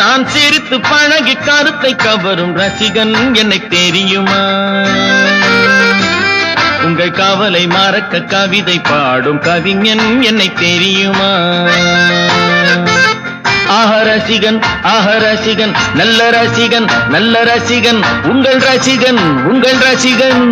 நான் சிரித்து பழகி கருத்தை கவரும் ரசிகன் என்னை தெரியுமா? உங்கள் கவலை மறக்க கவிதை பாடும் கவிஞன் என்னை தெரியுமா? ஆஹ ரசிகன் ஆஹ ரசிகன் நல்ல ரசிகன் நல்ல ரசிகன் உங்கள் ரசிகன் உங்கள் ரசிகன்.